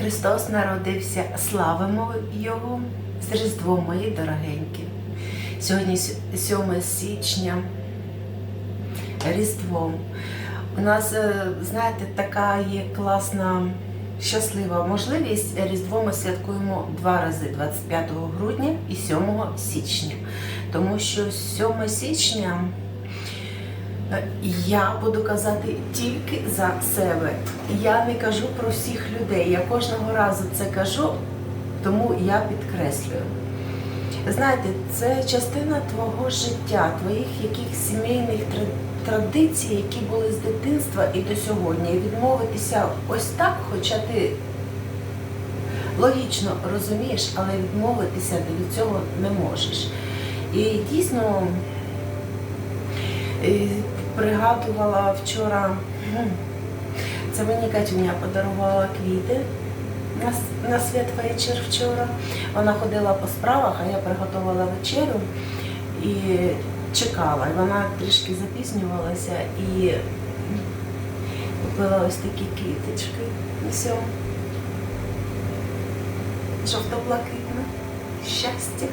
Христос народився, славимо Його з Різдвом, мої дорогенькі. Сьогодні 7 січня, Різдво. У нас, е, знаєте, така є класна, щаслива можливість. Різдво ми святкуємо два рази 25 грудня і 7 січня. Тому що 7 січня я буду казати тільки за себе. Я не кажу про всіх людей. Я кожного разу це кажу, тому я підкреслюю. Знаєте, це частина твого життя, твоїх яких сімейних традицій, які були з дитинства і до сьогодні. І відмовитися ось так, хоча ти логічно розумієш, але відмовитися ти від цього не можеш. І дійсно е, пригадувала вчора, це мені Катюня подарувала квіти на, на святвечір вчора. Вона ходила по справах, а я приготувала вечерю і чекала. І вона трішки запізнювалася і купила ось такі квіточки. Все. Жовто-блакитне. Щастя.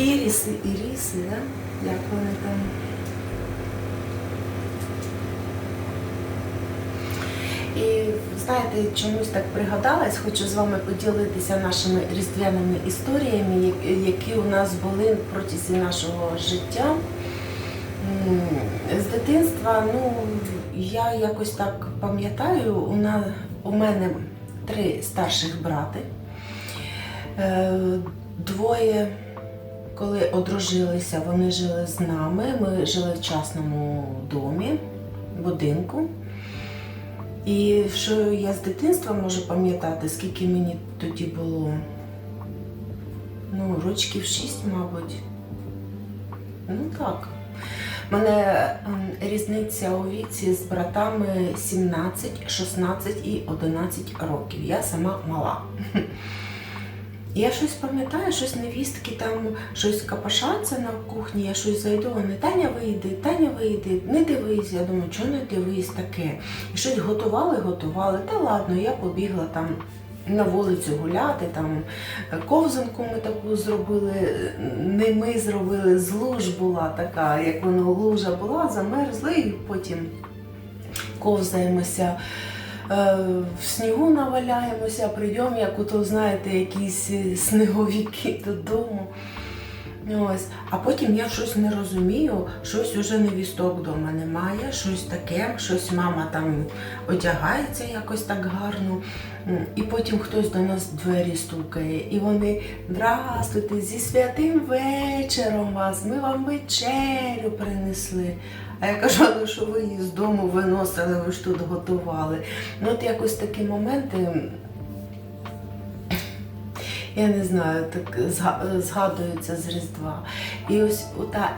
Іріси, іріси, да? як вони там. І знаєте, чомусь так пригадалась, хочу з вами поділитися нашими різдвяними історіями, які у нас були протязі нашого життя. З дитинства, ну, я якось так пам'ятаю, у, у мене три старших брати. Е, Двоє, коли одружилися, вони жили з нами. Ми жили в частному домі, будинку. І що я з дитинства можу пам'ятати, скільки мені тоді було? Ну, рочків шість, мабуть. Ну так. У мене ем, різниця у віці з братами 17, 16 і 11 років. Я сама мала. Я щось пам'ятаю, щось невістки там щось капашаться на кухні, я щось зайду, вони Таня вийди, Таня вийди, не дивись. Я думаю, чого не дивись таке? І щось готували, готували. Та ладно, я побігла там на вулицю гуляти, там ковзанку ми таку зробили, не ми зробили, з луж була така, як воно лужа була, замерзла і потім ковзаємося. Е, В снігу наваляємося, прийдемо, як ото, знаєте, якісь е, сніговики додому. Ось. А потім я щось не розумію, щось уже невісток вдома немає, щось таке, щось мама там одягається якось так гарно. І потім хтось до нас двері стукає, і вони Здравствуйте, зі святим вечором вас, ми вам вечерю принесли. А я кажу, ну що ви її з дому виносили, ви ж тут готували. Ну от якось такі моменти. Я не знаю, так зга- згадується з Різдва. І ось та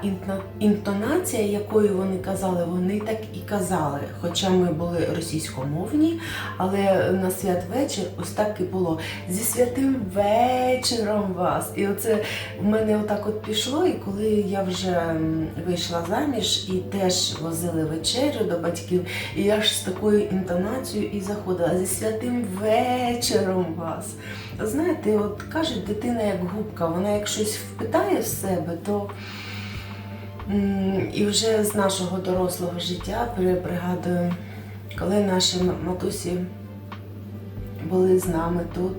інтонація, якою вони казали, вони так і казали. Хоча ми були російськомовні, але на святвечір ось так і було. Зі святим вечором вас. І оце в мене отак от пішло, і коли я вже вийшла заміж і теж возили вечерю до батьків, і я ж з такою інтонацією і заходила зі святим вечором вас. Знаєте, от кажуть, дитина як губка, вона як щось впитає в себе, то і вже з нашого дорослого життя пригадую, коли наші матусі були з нами тут.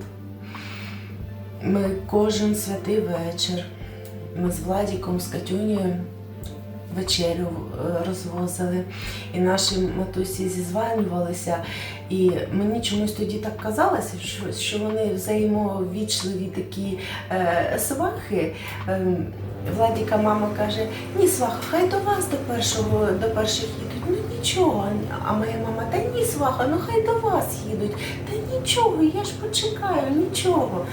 Ми кожен святий вечір. Ми з Владіком, з Катюнею вечерю е, розвозили. І наші матусі зізванювалися. І мені чомусь тоді так казалося, що, вони взаємовічливі такі е, свахи. Ем, Владіка мама каже, ні, сваха, хай до вас до першого, до перших їдуть. Ну нічого. А моя мама, та ні, сваха, ну хай до вас їдуть. Та нічого, я ж почекаю, нічого.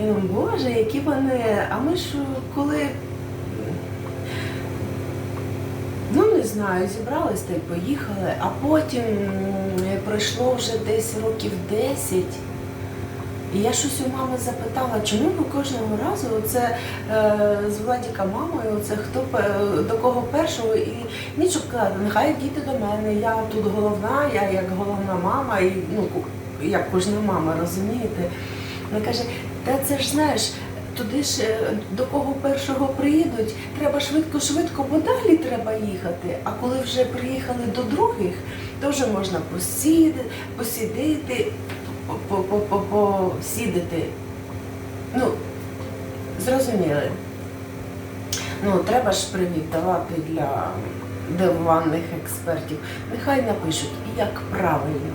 Я думаю, Боже, які вони. А ми ж коли. Ну, знаю, зібрались та й поїхали, а потім пройшло вже десь років 10. І я щось у мами запитала, чому ви кожного разу оце е, з Владіка мамою, це хто до кого першого, і нічого казати, нехай діти до мене, я тут головна, я як головна мама, і ну як кожна мама, розумієте? Вона каже, та це ж знаєш. Туди ж до кого першого приїдуть, треба швидко-швидко, бо далі треба їхати. А коли вже приїхали до других, то вже можна посіди, посідити, по- по- по- посідати. Ну, зрозуміли. Ну, треба ж привіт давати для диванних експертів. Нехай напишуть, як правильно.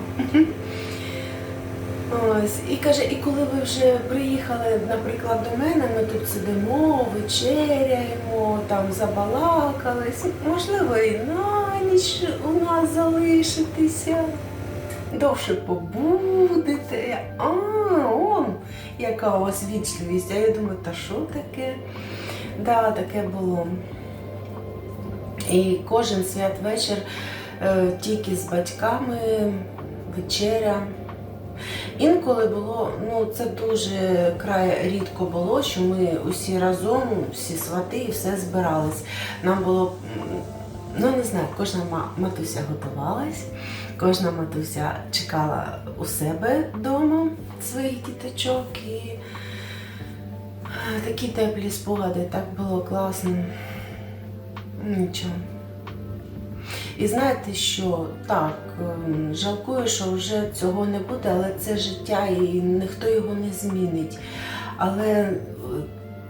Ось, і каже, і коли ви вже приїхали, наприклад, до мене, ми тут сидимо, вечеряємо, там забалакались, можливо, і на ніч у нас залишитися, довше побудете. А, он, яка у вас вічливість. А я думаю, та що таке? Да, таке було. І кожен святвечір е, тільки з батьками, вечеря. Інколи було, ну це дуже край рідко було, що ми усі разом, всі свати і все збирались. Нам було, ну не знаю, кожна матуся готувалась, кожна матуся чекала у себе вдома своїх діточок і е, такі теплі спогади, так було класно. Нічого. І знаєте, що так, ем, жалкую, що вже цього не буде, але це життя і ніхто його не змінить. Але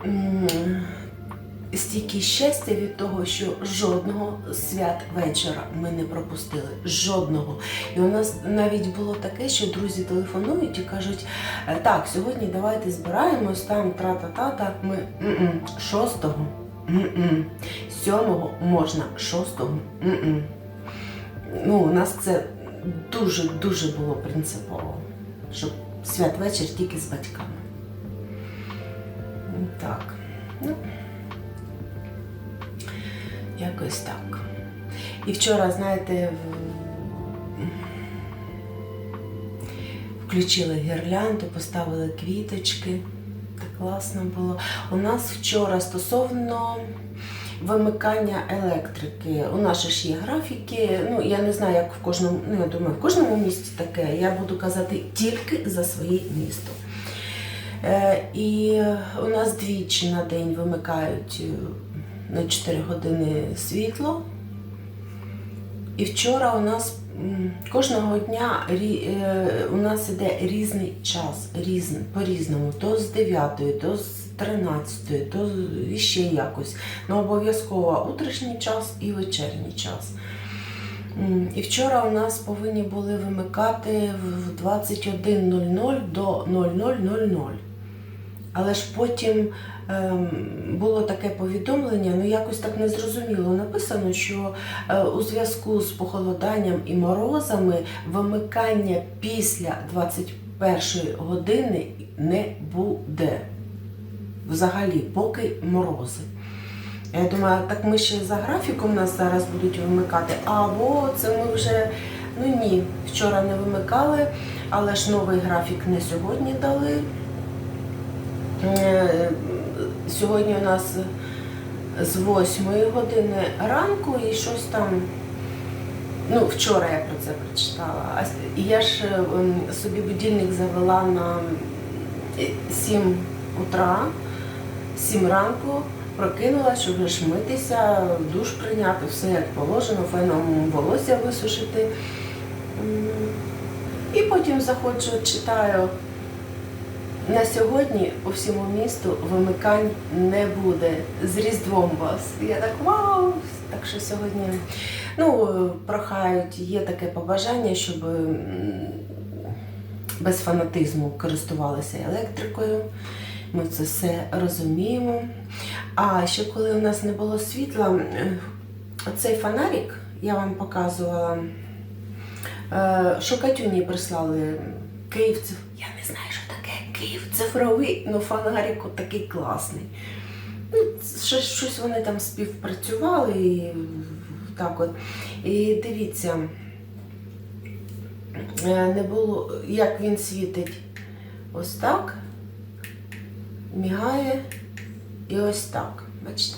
е, стільки щастя від того, що жодного свят вечора ми не пропустили. Жодного. І у нас навіть було таке, що друзі телефонують і кажуть: «Е, так, сьогодні давайте збираємось там, тра-та-та, так ми шостого. Сьомого можна, шостого. Ну, у нас це дуже-дуже було принципово, щоб святвечір тільки з батьками. Так. Ну, якось так. І вчора, знаєте, включили гірлянду, поставили квіточки. Так класно було. У нас вчора стосовно вимикання електрики. У нас ж є графіки. Ну я не знаю, як в кожному, ну я думаю, в кожному місті таке. Я буду казати тільки за своє місто. Е, і у нас двічі на день вимикають е, на 4 години світло. І вчора у нас кожного дня е, у нас іде різний час, різний, по-різному. То з 9, то з 13, то іще якось. Ну, обов'язково утрішній час і вечірній час. І вчора у нас повинні були вимикати в 21.00 до 00.00. Але ж потім ем, було таке повідомлення, ну якось так незрозуміло написано, що е, у зв'язку з похолоданням і морозами вимикання після 21 години не буде. Взагалі, поки морози. Я думаю, так ми ще за графіком нас зараз будуть вимикати, або це ми вже. Ну ні, вчора не вимикали, але ж новий графік не сьогодні дали. Е, Сьогодні у нас з 8 години ранку і щось там. Ну, вчора я про це прочитала. А я ж е, собі будильник завела на 7 утра, 7 ранку, прокинула, щоб вже ж душ прийняти, все як положено, феном волосся висушити. І потім заходжу, читаю. На сьогодні по всьому місту вимикань не буде. З Різдвом вас. Я так вау! Так що сьогодні ну, прохають, є таке побажання, щоб без фанатизму користувалися електрикою. Ми це все розуміємо. А ще коли у нас не було світла, оцей фонарик я вам показувала, е, що Катюні прислали Київ. циф- Я не знаю, що таке Київ цифровий, ну фонарик такий класний. Ну, щось, щось вони там співпрацювали і так от. І дивіться, е, не було, як він світить. ось так, мігає і ось так. Бачите?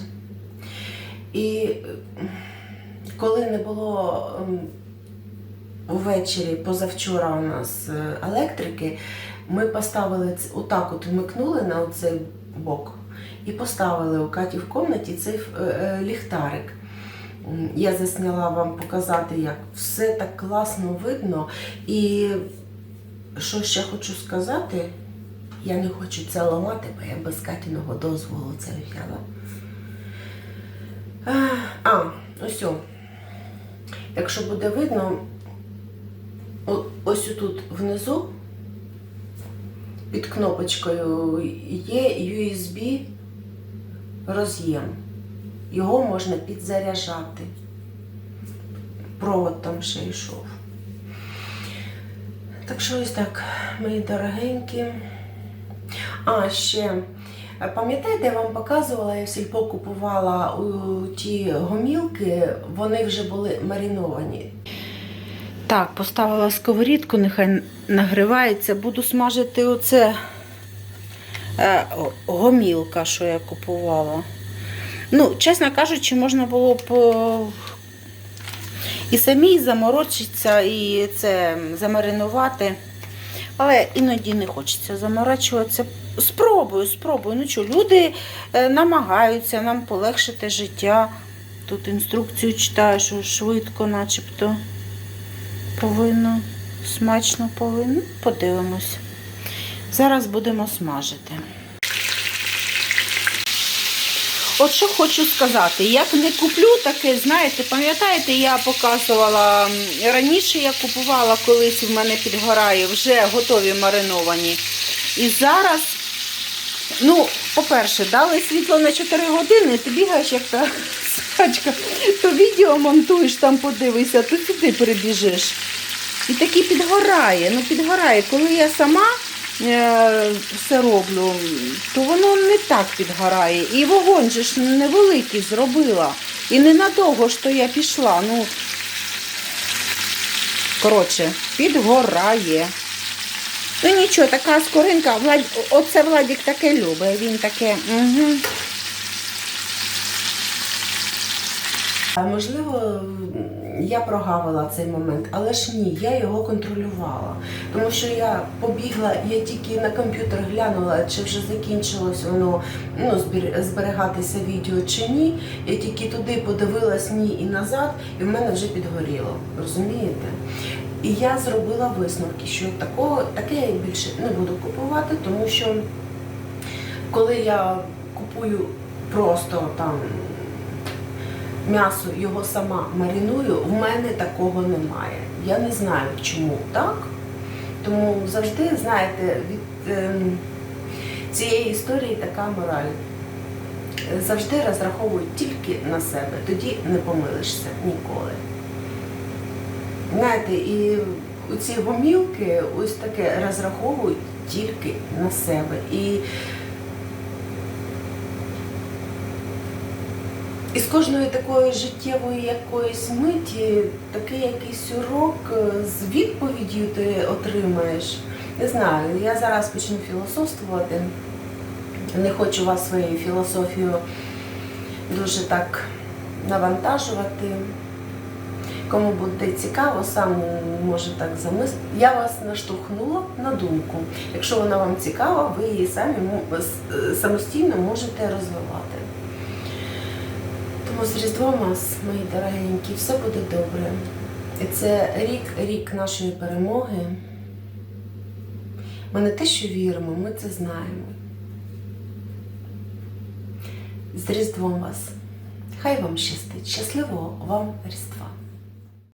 І коли не було ем, ввечері, позавчора у нас е, електрики, ми поставили отак, от вмикнули на цей бок і поставили у Каті в кімнаті цей е, е, ліхтарик. Я засняла вам показати, як все так класно видно. І що ще хочу сказати, я не хочу це ламати, бо я без Катіного дозволу це взяла. А, ось. Якщо буде видно, ось тут внизу під кнопочкою є USB роз'єм. Його можна підзаряджати. Провод там ще йшов. Так що ось так, мої дорогенькі. А, ще. Пам'ятаєте, я вам показувала, я в сільпо купувала ті гомілки, вони вже були мариновані. Так, поставила сковорідку, нехай нагрівається. Буду смажити оце е, гомілка, що я купувала. Ну, чесно кажучи, можна було б е, і самій заморочитися, і це замаринувати. Але іноді не хочеться заморачуватися. Спробую, спробую. Ну що, люди е, намагаються нам полегшити життя. Тут інструкцію читаю, що швидко, начебто повинно, смачно повинно. Подивимось. Зараз будемо смажити. От що хочу сказати, як не куплю таке, знаєте, пам'ятаєте, я показувала раніше, я купувала колись в мене підгорає вже готові мариновані. І зараз, ну, по-перше, дали світло на 4 години, ти бігаєш, як та сачка, то відео монтуєш, там подивишся, то сюди прибіжиш. І таки підгорає. Ну, підгорає. Коли я сама е, все роблю, то воно не так підгорає. І вогонь же ж невеликий зробила. І ненадовго ж то я пішла. Ну, коротше, підгорає. Ну нічого, така скоринка, Влад... оце Владик таке любить. Він таке. Угу. А можливо, я прогавила цей момент, але ж ні, я його контролювала. Тому що я побігла, я тільки на комп'ютер глянула, чи вже закінчилось воно ну, збер- зберігатися відео чи ні. Я тільки туди подивилась ні і назад, і в мене вже підгоріло. Розумієте? І я зробила висновки, що такого, таке я більше не буду купувати, тому що коли я купую просто там м'ясо його сама мариную, в мене такого немає. Я не знаю, чому так. Тому завжди, знаєте, від ем, цієї історії така мораль. Е, Завжди розраховуй тільки на себе, тоді не помилишся ніколи. Знаєте, і ці гомілки ось таке розраховують тільки на себе. І І з кожної такої життєвої якоїсь миті такий якийсь урок е, з відповіддю ти отримаєш. Не знаю, я зараз почну філософствувати. Не хочу вас своєю філософією дуже так навантажувати. Кому буде цікаво, сам може так замислити. Я вас наштовхнула на думку. Якщо вона вам цікава, ви її самі самостійно можете розвивати. Тому з Різдвом вас, мої дорогенькі, все буде добре. І це рік, рік нашої перемоги. Ми не те, що віримо, ми це знаємо. З Різдвом вас. Хай вам щастить. Щасливого вам Різдва!